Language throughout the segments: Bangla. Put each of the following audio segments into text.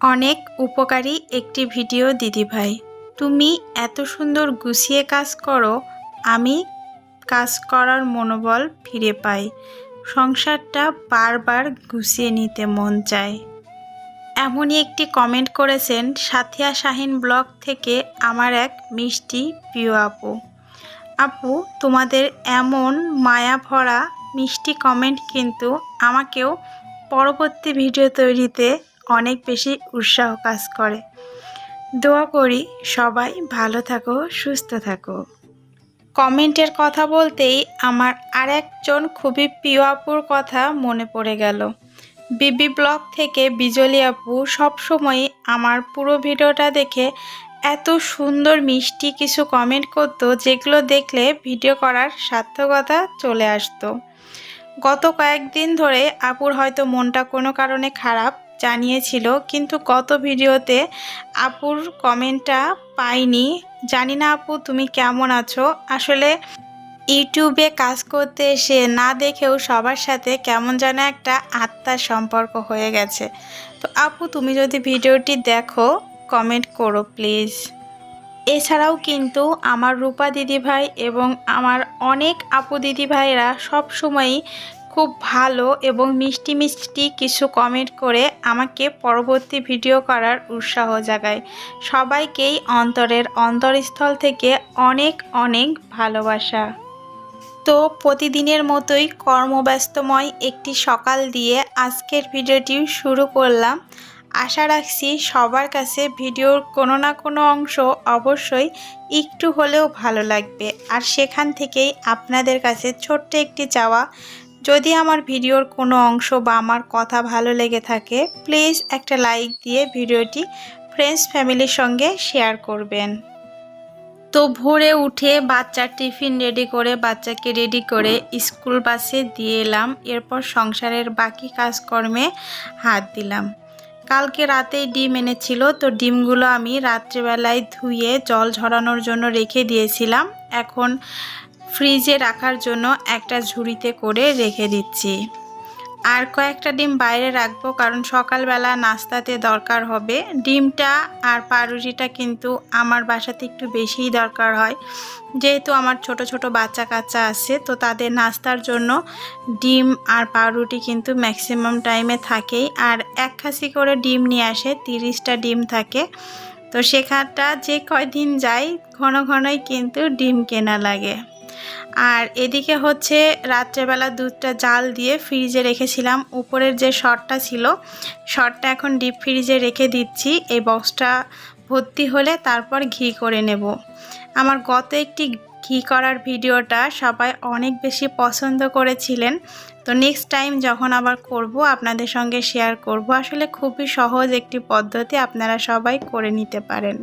অনেক উপকারী একটি ভিডিও দিদিভাই তুমি এত সুন্দর গুছিয়ে কাজ করো, আমি কাজ করার মনোবল ফিরে পাই। সংসারটা বারবার গুছিয়ে নিতে মন চায়। এমনই একটি কমেন্ট করেছেন সাথিয়া শাহিন ব্লগ থেকে আমার এক মিষ্টি প্রিয় আপু। আপু, তোমাদের এমন মায়া ভরা মিষ্টি কমেন্ট কিন্তু আমাকেও পরবর্তী ভিডিও তৈরিতে অনেক বেশি উৎসাহ কাজ করে। দোয়া করি সবাই ভালো থাকো, সুস্থ থাকো। কমেন্টের কথা বলতেই আমার আর একজন খুবই প্রিয় আপুর কথা মনে পড়ে গেল। বিবি ব্লগ থেকে বিজলি আপু সবসময় আমার পুরো ভিডিওটা দেখে এত সুন্দর মিষ্টি কিছু কমেন্ট করতো যেগুলো দেখলে ভিডিও করার সার্থকতা চলে আসতো। গত কয়েকদিন ধরে আপুর হয়তো মনটা কোনো কারণে খারাপ জানিয়েছিল, কিন্তু গত ভিডিওতে আপুর কমেন্টটা পাইনি। জানি না আপু, তুমি কেমন আছো? আসলে ইউটিউবে কাজ করতে এসে না দেখেও সবার সাথে কেমন যেন একটা আত্মার সম্পর্ক হয়ে গেছে। তো আপু, তুমি যদি ভিডিওটি দেখো, কমেন্ট করো প্লিজ। এছাড়াও কিন্তু আমার রূপা দিদিভাই এবং আমার অনেক আপু দিদিভাইরা সবসময়ই খুব ভালো এবং মিষ্টি মিষ্টি কিছু কমেন্ট করে আমাকে পরবর্তী ভিডিও করার উৎসাহ জাগায়। সবাইকেই অন্তরের অন্তরস্থল থেকে অনেক অনেক ভালোবাসা। তো প্রতিদিনের মতোই কর্মব্যস্তময় একটি সকাল দিয়ে আজকের ভিডিওটি শুরু করলাম। আশা রাখছি সবার কাছে ভিডিওর কোনো না কোনো অংশ অবশ্যই একটু হলেও ভালো লাগবে। আর সেখান থেকেই আপনাদের কাছে ছোট্ট একটি চাওয়া যদি আমার ভিডিওর কোনো অংশ বা আমার কথা ভালো লেগে থাকে প্লিজ একটা লাইক দিয়ে ভিডিওটি ফ্রেন্ডস ফ্যামিলির সঙ্গে শেয়ার করবেন। তো ভোরে উঠে বাচ্চার টিফিন রেডি করে, বাচ্চাকে রেডি করে স্কুল বাসে দিয়ে এলাম। এরপর সংসারের বাকি কাজকর্মে হাত দিলাম। কালকে রাতেই ডিম এনেছিল, তো ডিমগুলো আমি রাত্রেবেলায় ধুয়ে জল ঝরানোর জন্য রেখে দিয়েছিলাম। এখন ফ্রিজে রাখার জন্য একটা ঝুড়িতে করে রেখে দিচ্ছি। আর কয়েকটা ডিম বাইরে রাখব কারণ সকালবেলা নাস্তাতে দরকার হবে। ডিমটা আর পাউরুটিটা কিন্তু আমার বাসাতে একটু বেশিই দরকার হয়। যেহেতু আমার ছোট ছোট বাচ্চা কাচ্চা আছে, তো তাদের নাস্তার জন্য ডিম আর পাউরুটি কিন্তু ম্যাক্সিমাম টাইমে থাকেই। আর এক খাসি করে ডিম নিয়ে আসে, তিরিশটা ডিম থাকে। তো সেখানটা যে কয়দিন যায়, ঘন ঘনই কিন্তু ডিম কেনা লাগে। আর এদিকে হচ্ছে রাত্রেবেলা দুধটা জাল দিয়ে ফ্রিজে রেখেছিলাম। উপরের যে শটটা ছিল, শটটা এখন ডিপ ফ্রিজে রেখে দিচ্ছি। এই বক্সটা ভর্তি হলে তারপর ঘি করে নেব। আমার গত একটি ঘি করার ভিডিওটা সবাই অনেক বেশি পছন্দ করেছিলেন। তো নেক্সট টাইম যখন আবার করব, আপনাদের সঙ্গে শেয়ার করব। আসলে খুবই সহজ একটি পদ্ধতি, আপনারা সবাই করে নিতে পারেন।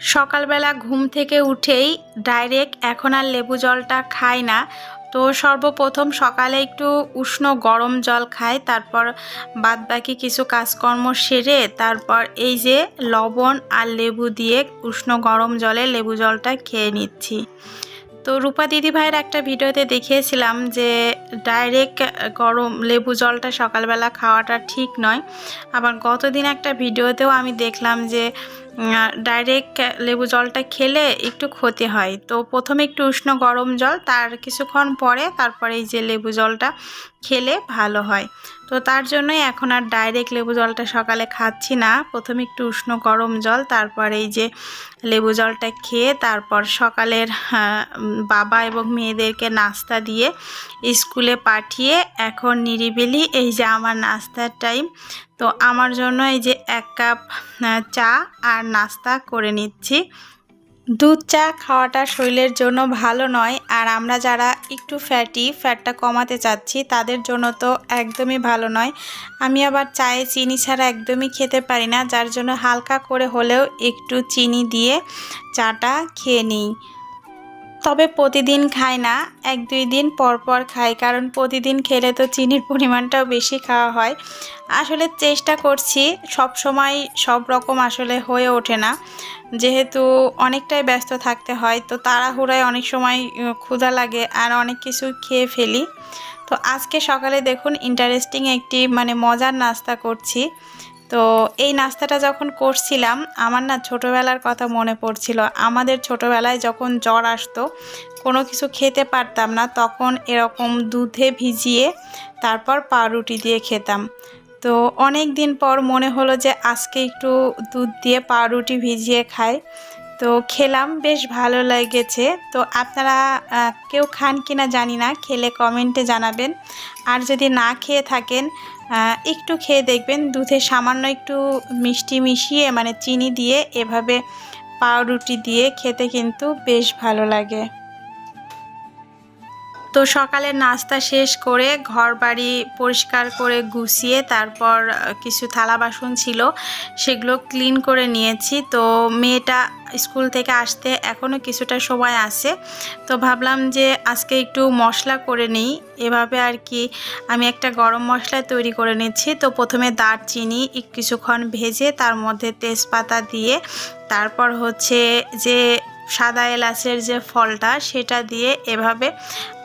সকালবেলা ঘুম থেকে উঠেই ডাইরেক্ট এখন আর লেবু জলটা খাই না। তো সর্বপ্রথম সকালে একটু উষ্ণ গরম জল খাই, তারপর বাদ বাকি কিছু কাজকর্ম সেরে তারপর এই যে লবণ আর লেবু দিয়ে উষ্ণ গরম জলে লেবু জলটা খেয়ে নিচ্ছি। তো রূপা দিদি ভাইয়ের একটা ভিডিওতে দেখিয়েছিলাম যে ডাইরেক্ট গরম লেবু জলটা সকালবেলা খাওয়াটা ঠিক নয়। আবার গতদিন একটা ভিডিওতেও আমি দেখলাম যে ডাইরেক্ট লেবু জলটা খেলে একটু ক্ষতি হয়। তো প্রথমে একটু উষ্ণ গরম জল, তার কিছুক্ষণ পরে তারপরে এই যে লেবু জলটা খেলে ভালো হয়। তো তার জন্যই এখন আর ডাইরেক্ট লেবু জলটা সকালে খাচ্ছি না। প্রথমে একটু উষ্ণ গরম জল, তারপর এই যে লেবু জলটা খেয়ে তারপর সকালের বাবা এবং মেয়েদেরকে নাস্তা দিয়ে স্কুলে পাঠিয়ে এখন নিরিবিলি এই যে আমার নাস্তার টাইম তো আমার জন্য এই যে এক কাপ চা আর নাস্তা করে নিচ্ছি। দুধ চা খাওয়াটা শরীরের জন্য ভালো নয়, আর আমরা যারা একটু ফ্যাটি ফ্যাটটা কমাতে চাচ্ছি, তাদের জন্য তো একদমই ভালো নয়। আমি আবার চায়ে চিনি ছাড়া একদমই খেতে পারি না, যার জন্য হালকা করে হলেও একটু চিনি দিয়ে চাটা খেয়ে নিই। তবে প্রতিদিন খাই না, এক দুই দিন পর পর খাই, কারণ প্রতিদিন খেলে তো চিনির পরিমাণটাও বেশি খাওয়া হয়। আসলে চেষ্টা করছি, সব সময় সব রকম আসলে হয়ে ওঠে না। যেহেতু অনেকটাই ব্যস্ত থাকতে হয়, তো তাড়াহুড়ায় অনেক সময় ক্ষুধা লাগে আর অনেক কিছু খেয়ে ফেলি। তো আজকে সকালে দেখুন ইন্টারেস্টিং একটি মানে মজার নাস্তা করছি। তো এই নাস্তাটা যখন করছিলাম, আমার না ছোটোবেলার কথা মনে পড়ছিল। আমাদের ছোটোবেলায় যখন জ্বর আসতো, কোনো কিছু খেতে পারতাম না, তখন এরকম দুধে ভিজিয়ে তারপর পাউরুটি দিয়ে খেতাম। তো অনেক দিন পর মনে হলো যে আজকে একটু দুধ দিয়ে পাউরুটি ভিজিয়ে খাই। তো খেলাম, বেশ ভালো লেগেছে। তো আপনারা কেউ খান কিনা জানি না, খেলে কমেন্টে জানাবেন। আর যদি না খেয়ে থাকেন একটু খেয়ে দেখবেন, দুধে সামান্য একটু মিষ্টি মিশিয়ে মানে চিনি দিয়ে, এভাবে পাউরুটি দিয়ে খেতে কিন্তু বেশ ভালো লাগে। তো সকালের নাস্তা শেষ করে ঘর বাড়ি পরিষ্কার করে গুছিয়ে তারপর কিছু থালা বাসন ছিল, সেগুলো ক্লিন করে নিয়েছি। তো মেয়েটা স্কুল থেকে আসতে এখনও কিছুটা সময় আছে। তো ভাবলাম যে আজকে একটু মশলা করে নিই। এভাবে আর কি আমি একটা গরম মশলা তৈরি করে নিচ্ছি। তো প্রথমে দারচিনি কিছুক্ষণ ভেজে তার মধ্যে তেজপাতা দিয়ে, তারপর হচ্ছে যে সাদা এলাচের যে ফলটা, সেটা দিয়ে এভাবে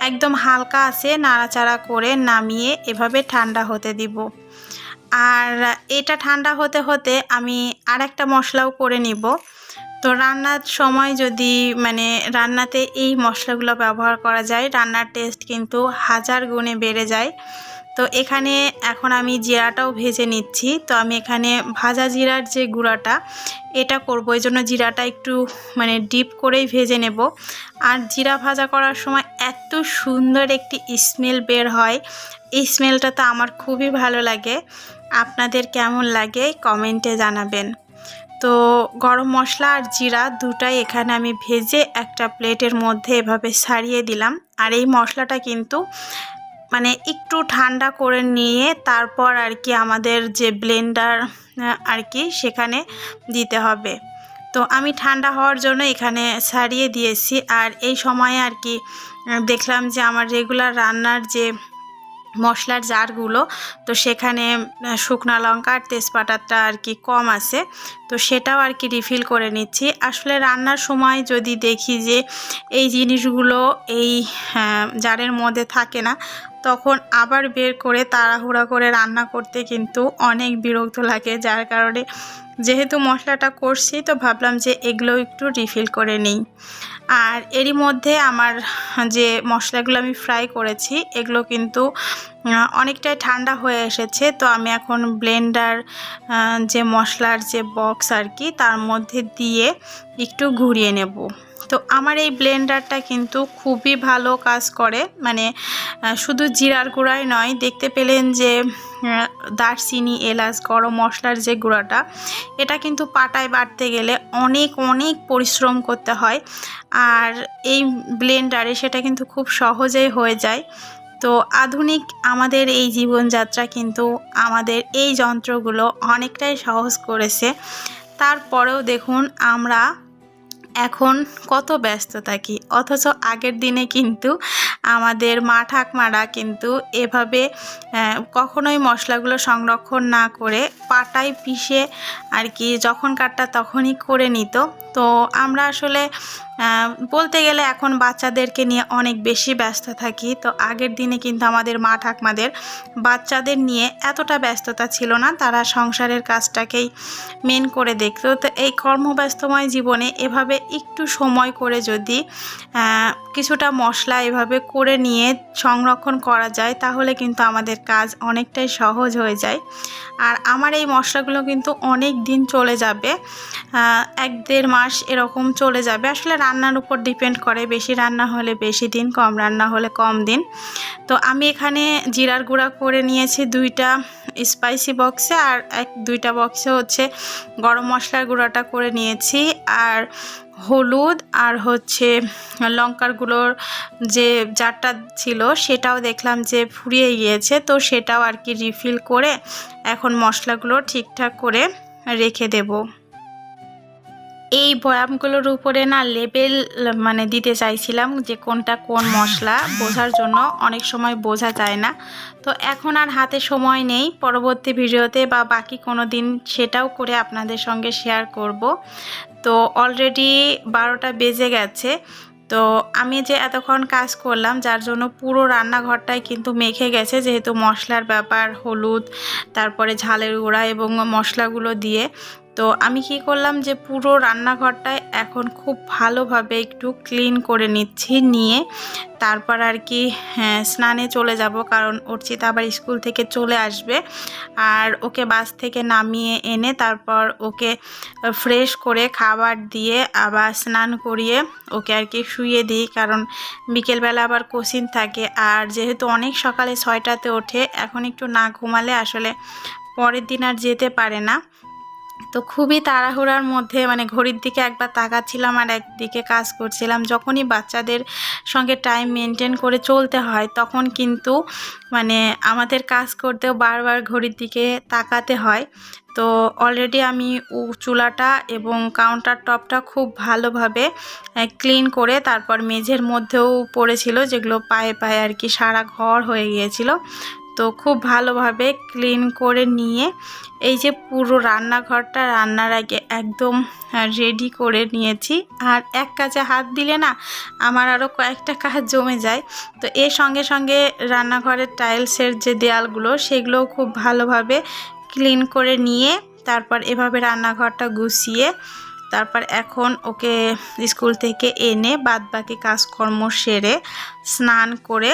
একদম হালকা আছে নাড়াচাড়া করে নামিয়ে এভাবে ঠান্ডা হতে দিব। আর এটা ঠান্ডা হতে হতে আমি আর একটা মশলাও করে নিব। তো রান্নার সময় যদি মানে রান্নাতে এই মশলাগুলো ব্যবহার করা যায়, রান্নার টেস্ট কিন্তু হাজার গুণে বেড়ে যায়। তো এখানে এখন আমি জিরাটাও ভেজে নিচ্ছি। তো আমি এখানে ভাজা জিরার যে গুঁড়াটা, এটা করব। এই জন্য জিরাটা একটু মানে ডিপ করেই ভেজে নেব। আর জিরা ভাজা করার সময় এত সুন্দর একটি স্মেল বের হয়। এই স্মেলটা তো আমার খুবই ভালো লাগে। আপনাদের কেমন লাগে কমেন্টে জানাবেন। তো গরম মশলা আর জিরা দুটাই এখানে আমি ভেজে একটা প্লেটের মধ্যে এভাবে সারিয়ে দিলাম। আর এই মশলাটা কিন্তু মানে একটু ঠান্ডা করে নিয়ে তারপর আর কি আমাদের যে ব্লেন্ডার আর কি সেখানে দিতে হবে। তো আমি ঠান্ডা হওয়ার জন্য এখানে সারিয়ে দিয়েছি। আর এই সময়ে আর কি দেখলাম যে আমার রেগুলার রান্নার যে মশলার জারগুলো তো সেখানে শুকনা লঙ্কা আর তেজপাতাটা আর কি কম আছে। তো সেটাও আর কি রিফিল করে নিচ্ছি। আসলে রান্নার সময় যদি দেখি যে এই জিনিসগুলো এই আহ, জারের মধ্যে থাকে না তখন আবার বের করে তাড়াহুড়া করে রান্না করতে কিন্তু অনেক বিরক্ত লাগে, যার কারণে যেহেতু মশলাটা করছি তো ভাবলাম যে এগুলো একটু রিফিল করে নিই। আর এরই মধ্যে আমার যে মশলাগুলো আমি ফ্রাই করেছি, এগুলো কিন্তু অনেকটাই ঠান্ডা হয়ে এসেছে। তো আমি এখন ব্লেন্ডার যে মশলার যে বক্স আর কি, তার মধ্যে দিয়ে একটু ঘুরিয়ে নেব। তো আমার এই ব্লেন্ডারটা কিন্তু খুবই ভালো কাজ করে। মানে শুধু জিরার গুঁড়াই নয়, দেখতে পেলেন যে দারচিনি, এলাচ, গরম মশলার যে গুঁড়াটা, এটা কিন্তু পাটায় বাটতে গেলে অনেক অনেক পরিশ্রম করতে হয়। আর এই ব্লেন্ডারে সেটা কিন্তু খুব সহজেই হয়ে যায়। তো আধুনিক আমাদের এই জীবনযাত্রা কিন্তু আমাদের এই যন্ত্রগুলো অনেকটাই সহজ করেছে। তারপরেও দেখুন, আমরা এখন কত ব্যস্ত থাকি অথচ আগের দিনে কিন্তু আমাদের মা ঠাকমারা কিন্তু এভাবে কখনোই মশলাগুলো সংরক্ষণ না করে পাটায় পিষে আর কি যখন কাটটা তখনই করে নিত। তো আমরা আসলে বলতে গেলে এখন বাচ্চাদেরকে নিয়ে অনেক বেশি ব্যস্ত থাকি। তো আগের দিনে কিন্তু আমাদের মা ঠাকমাদের বাচ্চাদের নিয়ে এতটা ব্যস্ততা ছিল না, তারা সংসারের কাজটাকেই মেন করে দেখত। তো এই কর্মব্যস্তময় জীবনে এভাবে একটু সময় করে যদি কিছুটা মশলা এভাবে করে নিয়ে সংরক্ষণ করা যায়, তাহলে কিন্তু আমাদের কাজ অনেকটাই সহজ হয়ে যায়। আর আমার এই মশলাগুলো কিন্তু অনেক দিন চলে যাবে এক দেড় মাস এরকম চলে যাবে। আসলে রান্নার উপর ডিপেন্ড করে। বেশি রান্না হলে বেশি দিন, কম রান্না হলে কম দিন। তো আমি এখানে জিরার গুঁড়া করে নিয়েছি দুইটা স্পাইসি বক্সে আর এক, দুইটা বক্সে হচ্ছে গরম মশলার গুঁড়াটা করে নিয়েছি। আর হলুদ আর হচ্ছে লঙ্কার গুঁড়োর যে জারটা ছিল সেটাও দেখলাম যে ফুরিয়ে গিয়েছে। তো সেটাও আর কি রিফিল করে এখন মশলাগুলো ঠিকঠাক করে রেখে দেবো। এই বয়ামগুলোর উপরে না লেবেল মানে দিতে চাইছিলাম যে কোনটা কোন মশলা বোঝার জন্য অনেক সময় বোঝা যায় না। তো এখন আর হাতে সময় নেই, পরবর্তী ভিডিওতে বা বাকি কোনো দিন সেটাও করে আপনাদের সঙ্গে শেয়ার করব। তো অলরেডি বারোটা বেজে গেছে, তো আমি যে এতক্ষণ কাজ করলাম যার জন্য পুরো রান্নাঘরটাই কিন্তু মেখে গেছে, যেহেতু মশলার ব্যাপার, হলুদ, তারপরে ঝালের গুঁড়া এবং মশলাগুলো দিয়ে। তো আমি কি করলাম যে পুরো রান্নাঘরটায় এখন খুব ভালোভাবে একটু ক্লিন করে নিচ্ছি নিয়ে তারপর আর কি হ্যাঁ, স্নানে চলে যাব কারণ অর্চিতা আবার স্কুল থেকে চলে আসবে। আর ওকে বাস থেকে নামিয়ে এনে তারপর ওকে ফ্রেশ করে খাবার দিয়ে আবার স্নান করিয়ে ওকে আর কি শুয়ে দিই কারণ বিকেলবেলা আবার কোচিং থাকে। আর যেহেতু অনেক সকালে ছয়টাতে ওঠে এখন একটু না ঘুমালে আসলে পরের দিন আর যেতে পারে না। তো খুবই তাড়াহুড়ার মধ্যে মানে ঘড়ির দিকে একবার তাকাচ্ছিলাম আর একদিকে কাজ করছিলাম। যখনই বাচ্চাদের সঙ্গে টাইম মেনটেন করে চলতে হয়, তখন কিন্তু মানে আমাদের কাজ করতেও বারবার ঘড়ির দিকে তাকাতে হয়। তো অলরেডি আমি চুলাটা এবং কাউন্টার টপটা খুব ভালোভাবে ক্লিন করে তারপর মেঝের মধ্যেও পড়েছিল, যেগুলো পায়ে পায়ে আর কি সারা ঘর হয়ে গিয়েছিল। তো খুব ভালোভাবে ক্লিন করে নিয়ে এই যে পুরো রান্নাঘরটা রান্নার আগে একদম রেডি করে নিয়েছি। আর এক কাজে হাত দিলে না আমার আরও কয়েকটা কাজ জমে যায়। তো এর সঙ্গে সঙ্গে রান্নাঘরের টাইলসের যে দেয়ালগুলো সেগুলোও খুব ভালোভাবে ক্লিন করে নিয়ে তারপর এভাবে রান্নাঘরটা গুছিয়ে তারপর এখন ওকে স্কুল থেকে এনে বাদবাকি কাজকর্ম সেরে স্নান করে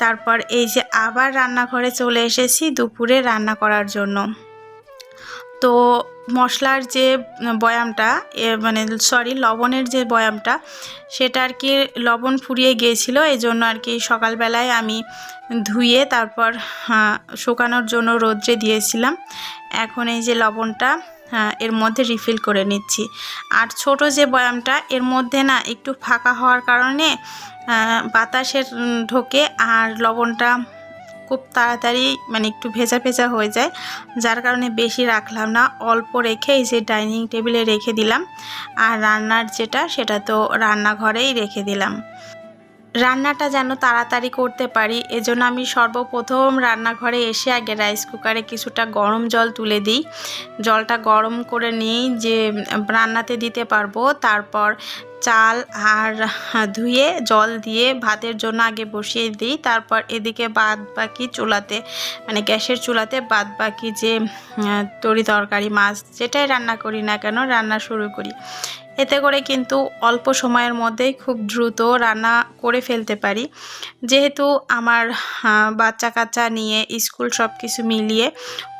তারপর এই যে আবার রান্নাঘরে চলে এসেছি দুপুরে রান্না করার জন্য। তো মশলার যে বয়ামটা মানে সরি লবণের যে বয়ামটা, সেটা আর কি লবণ ফুরিয়ে গিয়েছিল এই জন্য আর কি সকালবেলায় আমি ধুয়ে তারপর শুকানোর জন্য রোদ্রে দিয়েছিলাম। এখন এই যে লবণটা এর মধ্যে রিফিল করে নিচ্ছি। আর ছোট যে বয়ামটা, এর মধ্যে না একটু ফাঁকা হওয়ার কারণে বাতাসের ঢোকে আর লবণটা খুব তাড়াতাড়ি মানে একটু ভেজা ভেজা হয়ে যায়, যার কারণে বেশি রাখলাম না। অল্প রেখে এই যে ডাইনিং টেবিলে রেখে দিলাম। আর রান্নার যেটা, সেটা তো রান্নাঘরেই রেখে দিলাম। রান্নাটা যেন তাড়াতাড়ি করতে পারি, এজন্য আমি সর্বপ্রথম রান্নাঘরে এসে আগে রাইস কুকারে কিছুটা গরম জল তুলে দিই। জলটা গরম করে নিই যে, রান্নাতে দিতে পারব, তারপর চাল আর ধুয়ে জল দিয়ে ভাতের জন্য আগে বসিয়ে দিই, তারপর এদিকে বাদ বাকি চুলাতে মানে গ্যাসের চুলাতে বাদ বাকি যে তরি তরকারি, মাছ যেটাই রান্না করি না কেন, রান্না শুরু করি। এতে করে কিন্তু অল্প সময়ের মধ্যেই খুব দ্রুত রান্না করে ফেলতে পারি। যেহেতু আমার বাচ্চা কাচ্চা নিয়ে স্কুল সব কিছু মিলিয়ে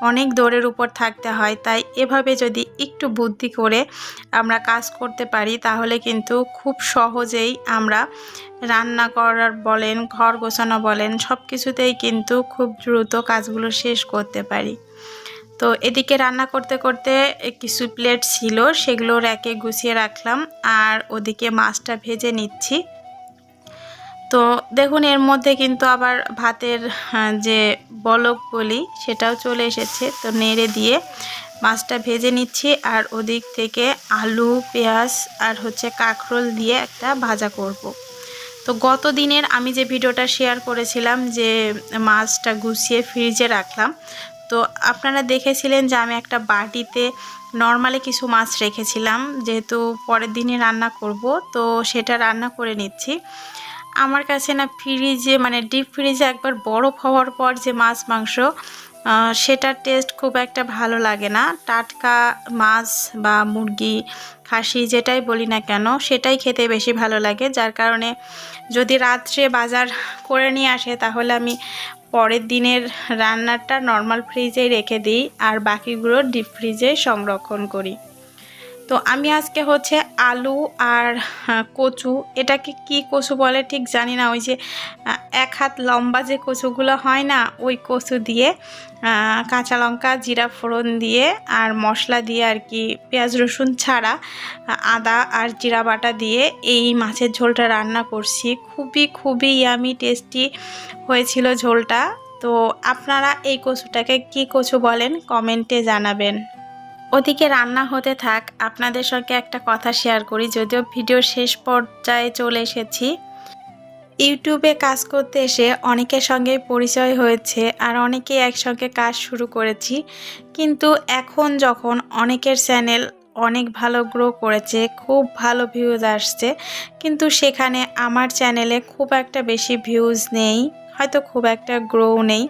অনেক দৌড়ের উপর থাকতে হয়, তাই এভাবে যদি একটু বুদ্ধি করে আমরা কাজ করতে পারি, তাহলে কিন্তু খুব সহজেই আমরা রান্না করার বলেন, ঘর গোছানো বলেন সব কিছুতেই কিন্তু খুব দ্রুত কাজগুলো শেষ করতে পারি। তো এদিকে রান্না করতে করতে কিছু প্লেট ছিল সেগুলো র্যাকে গুছিয়ে রাখলাম আর ওদিকে মাছটা ভেজে নিচ্ছি তো দেখুন, এর মধ্যে কিন্তু আবার ভাতের যে বলক বলি সেটাও চলে এসেছে তো নেড়ে দিয়ে মাছটা ভেজে নিচ্ছি আর ওদিক থেকে আলু, পেঁয়াজ আর হচ্ছে কাঁকরোল দিয়ে একটা ভাজা করব। তো গত দিনের আমি যে ভিডিওটা শেয়ার করেছিলাম যে মাছটা গুছিয়ে ফ্রিজে রাখলাম তো আপনারা দেখেছিলেন যে আমি একটা বাটিতে নর্মালি কিছু মাছ রেখেছিলাম, যেহেতু পরের দিনই রান্না করব, তো সেটা রান্না করে নিচ্ছি। আমার কাছে না ফ্রিজে মানে ডিপ ফ্রিজে একবার বরফ হওয়ার পর যে মাছ, মাংস সেটার টেস্ট খুব একটা ভালো লাগে না। টাটকা মাছ বা মুরগি, খাসি যেটাই বলি না কেন, সেটাই খেতে বেশি ভালো লাগে। যার কারণে যদি রাত্রে বাজার করে নিয়ে আসে, তাহলে আমি পরের দিনের রান্নাটা নর্মাল ফ্রিজে রেখে দিই আর বাকিগুলো ডিপ ফ্রিজে সংরক্ষণ করি। তো আমি আজকে হচ্ছে আলু আর কচু। এটাকে কি কচু বলে ঠিক জানি না। ওই যে এক হাত লম্বা যে কচুগুলো হয় না, ওই কচু দিয়ে কাঁচা লঙ্কা, জিরা ফোড়ন দিয়ে আর মশলা দিয়ে আর কি, পেঁয়াজ রসুন ছাড়া, আদা আর জিরা বাটা দিয়ে এই মাছের ঝোলটা রান্না করছি। খুবই খুবই ইয়ামি টেস্টি হয়েছিল ঝোলটা। তো আপনারা এই কচুটাকে কি কচু বলেন? কমেন্টে জানাবেন। ওদিকে রান্না হতে থাক, আপনাদের সঙ্গে একটা কথা শেয়ার করি, যদিও ভিডিও শেষ পর্যায়ে চলে এসেছি। ইউটিউবে কাজ করতে এসে অনেকের সঙ্গে পরিচয় হয়েছে আর অনেকেই একসঙ্গে কাজ শুরু করেছি। কিন্তু এখন যখন অনেকের চ্যানেল অনেক ভালো গ্রো করেছে, খুব ভালো ভিউজ আসছে, কিন্তু সেখানে আমার চ্যানেলে খুব একটা বেশি ভিউজ নেই। হয়তো খুব একটা গ্রো নেই।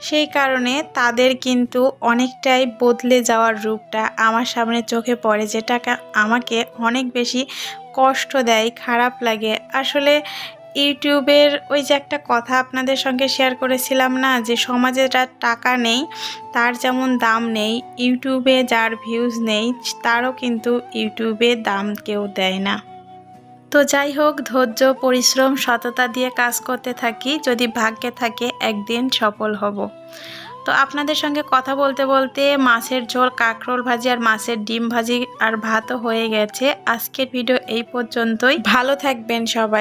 সেই কারণে তাদের কিন্তু অনেকটাই বদলে যাওয়ার রূপটা আমার সামনে চোখে পড়ে যেটাকে আমাকে অনেক বেশি কষ্ট দেয়, খারাপ লাগে। আসলে ইউটিউবের ওই যে একটা কথা আপনাদের সঙ্গে শেয়ার করেছিলাম না, যে সমাজে যার টাকা নেই, তার যেমন দাম নেই, ইউটিউবে যার ভিউজ নেই, তারও কিন্তু ইউটিউবে দাম কেউ দেয় না। তো যাই হোক, ধৈর্য, পরিশ্রম, সততা দিয়ে কাজ করতে থাকি, যদি ভাগ্যে থাকে একদিন সফল হব। তো আপনাদের সঙ্গে কথা বলতে বলতে মাছের ঝোল, কাঁকরোল ভাজি আর মাছের ডিম ভাজি আর ভাতও হয়ে গেছে। আজকের ভিডিও এই পর্যন্তই। ভালো থাকবেন সবাই।